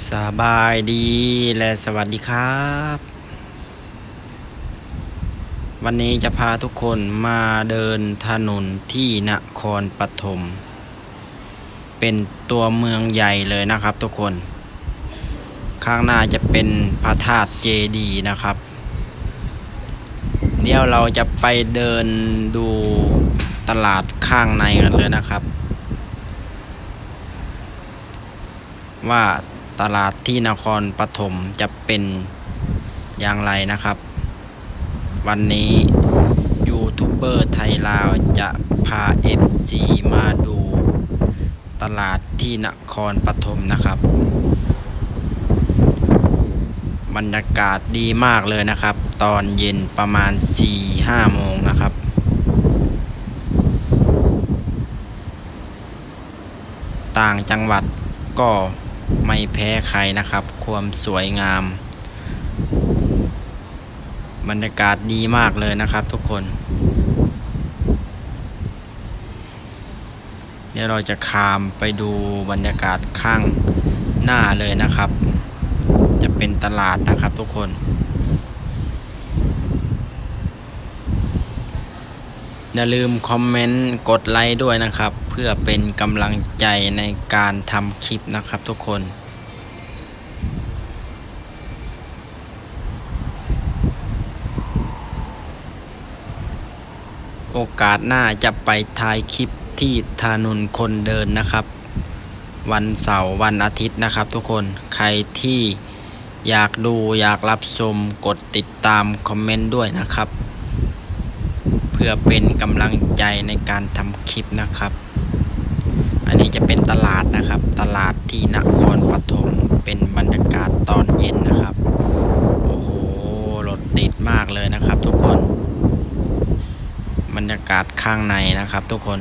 สบายดีและสวัสดีครับ วันนี้จะพาทุกคนมาเดินถนนที่นครปฐมเป็นตัวเมืองใหญ่เลยนะครับทุกคน ข้างหน้าจะเป็นพระธาตุเจดีนะครับ เดี๋ยวเราจะไปเดินดูตลาดข้างในกันเลยนะครับ ว่า ตลาดที่นครปฐมจะเป็นอย่างไรนะครับ วันนี้ยูทูบเบอร์ไทยลาวจะพา FC มาดูตลาดที่นครปฐมนะครับ บรรยากาศดีมากเลยนะครับ ตอนเย็นประมาณ 4-5 โมงนะครับต่างจังหวัดก็ ไม่แพ้ใครนะครับ ความสวยงาม บรรยากาศดีมากเลยนะครับทุกคน เดี๋ยวเราจะขามไปดูบรรยากาศข้างหน้าเลยนะครับ จะเป็นตลาดนะครับทุกคนอย่าลืมคอมเมนต์กดไลค์ด้วยนะครับ เพื่อเป็นกำลังใจในการทำคลิปนะครับทุกคนโอกาสหน้าจะไปถ่ายคลิปที่ถนนคนเดินนะครับ วันเสาร์วันอาทิตย์นะครับทุกคนใครที่อยากดูอยากรับชมกดติดตามคอมเมนต์ด้วยนะครับ พื่อเป็นกำลังใจในการทำคลิปนะครับ อันนี้จะเป็นตลาดนะครับ ตลาดที่นครปฐมเป็นบรรยากาศตอนเย็นนะครับ โอ้โหรถติดมากเลยนะครับ ทุกคน บรรยากาศข้างในนะครับ ทุกคน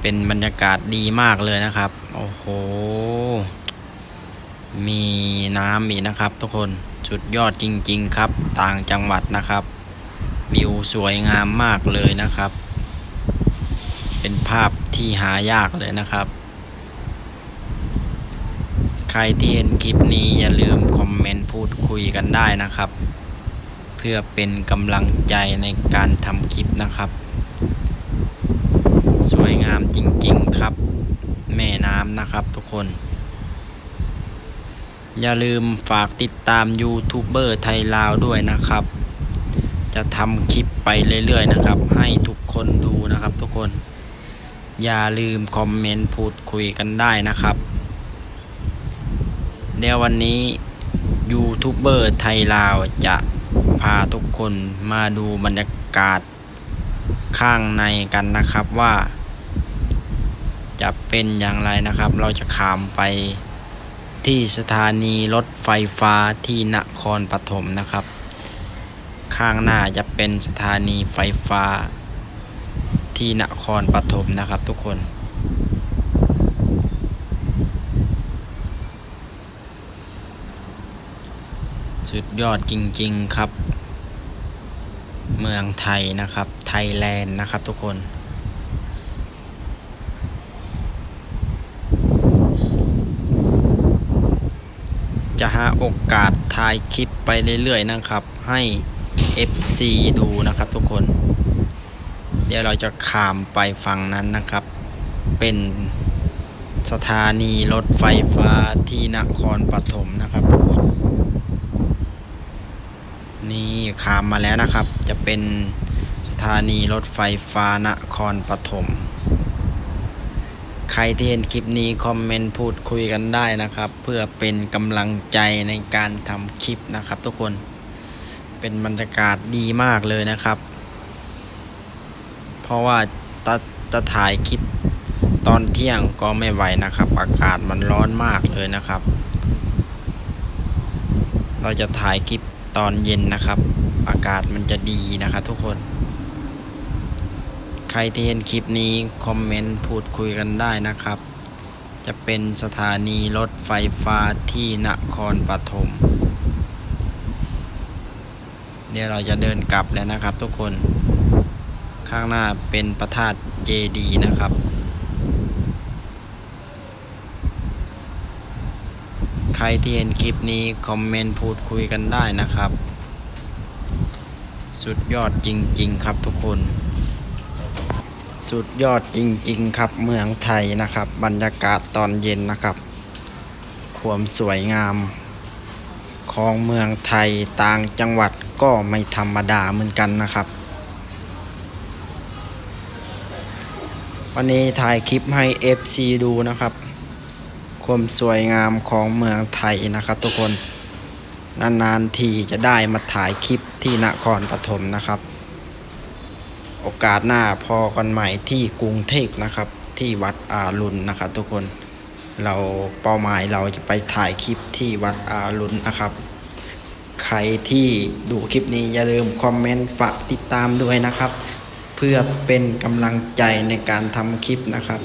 เป็นบรรยากาศดีมากเลยนะครับ โอ้โห มีน้ำอีกนะครับ ทุกคนสุดยอดจริง ๆ ครับ ต่างจังหวัดนะครับ วิวสวยงามมากเลยนะครับ เป็นภาพที่หายากเลยนะครับ ใครที่เห็นคลิปนี้อย่าลืมคอมเมนต์พูดคุยกันได้นะครับ เพื่อเป็นกำลังใจในการทำคลิปนะครับ สวยงามจริงๆครับ แม่น้ำนะครับทุกคนอย่าลืมฝากติดตามยูทูบเบอร์ไทยลาวด้วยนะครับ จะทำคลิปไปเรื่อยๆนะครับ ให้ทุกคนดูนะครับทุกคน อย่าลืมคอมเมนต์พูดคุยกันได้นะครับ เดี๋ยววันนี้ยูทูบเบอร์ไทยลาวจะพาทุกคนมาดูบรรยากาศข้างในกันนะครับว่า จะเป็นอย่างไรนะครับ เราจะขามไปที่สถานีรถไฟฟ้าที่นครปฐมนะครับ ข้างหน้าจะเป็นสถานีไฟฟ้า ที่นครปฐมนะครับทุกคน สุดยอดจริงๆครับ เมืองไทยนะครับ ไทยแลนด์นะครับทุกคนจะหาโอกาสถ่ายคลิปไปเรื่อยๆนะครับ ให้ FC ดูนะครับทุกคน เดี๋ยวเราจะข้ามไปฝั่งนั้นนะครับ เป็นสถานีรถไฟฟ้าที่นครปฐมนะครับทุกคน นี่ข้ามมาแล้วนะครับ จะเป็นสถานีรถไฟฟ้านครปฐมใครที่เห็นคลิปนี้คอมเมนต์พูดคุยกันได้นะครับ เพื่อเป็นกำลังใจในการทำคลิปนะครับทุกคน เป็นบรรยากาศดีมากเลยนะครับ เพราะว่าจะจะถ่ายคลิปตอนเที่ยงก็ไม่ไหวนะครับ อากาศมันร้อนมากเลยนะครับ เราจะถ่ายคลิปตอนเย็นนะครับ อากาศมันจะดีนะครับทุกคน ใครที่เห็นคลิปนี้คอมเมนต์พูดคุยกันได้นะครับ จะเป็นสถานีรถไฟฟ้าที่นครปฐม เดี๋ยวเราจะเดินกลับแล้วนะครับทุกคนข้างหน้าเป็นพระธาตุเจดีนะครับรที่เห็นคลิปนี้คอมเมนต์พูดคุยกันได้นะครับ สุดยอดจริง ๆ ครับทุกคน สุดยอดจริง ๆ ครับเมืองไทยนะครับ บรรยากาศตอนเย็นนะครับ ความสวยงาม ของเมืองไทยต่างจังหวัดก็ไม่ธรรมดาเหมือนกันนะครับ วันนี้ถ่ายคลิปให้ FC ดูนะครับ ความสวยงามของเมืองไทยนะครับทุกคนนานๆทีจะได้มาถ่ายคลิปที่นครปฐมนะครับ โอกาสหน้าพอกันใหม่ที่กรุงเทพนะครับ ที่วัดอารุณนะครับทุกคน เราเป้าหมายเราจะไปถ่ายคลิปที่วัดอารุณนะครับ ใครที่ดูคลิปนี้อย่าลืมคอมเมนต์ฝากติดตามด้วยนะครับ เพื่อเป็นกำลังใจในการทำคลิปนะครับ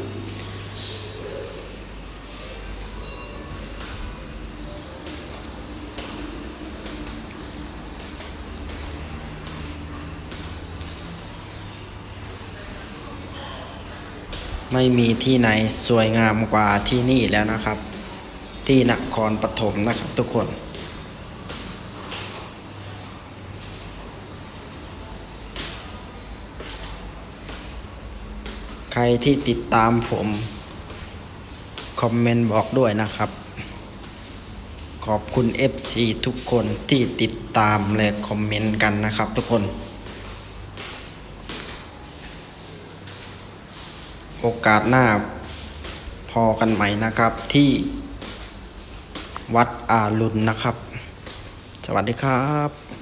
ไม่มีที่ไหนสวยงามกว่าที่นี่แล้วนะครับ ที่นครปฐมนะครับทุกคน ใครที่ติดตามผม คอมเมนต์บอกด้วยนะครับ ขอบคุณ FC ทุกคนที่ติดตามและคอมเมนต์กันนะครับทุกคน โอกาสหน้าพอกันใหม่นะครับที่วัดอารุณนะครับ สวัสดีครับ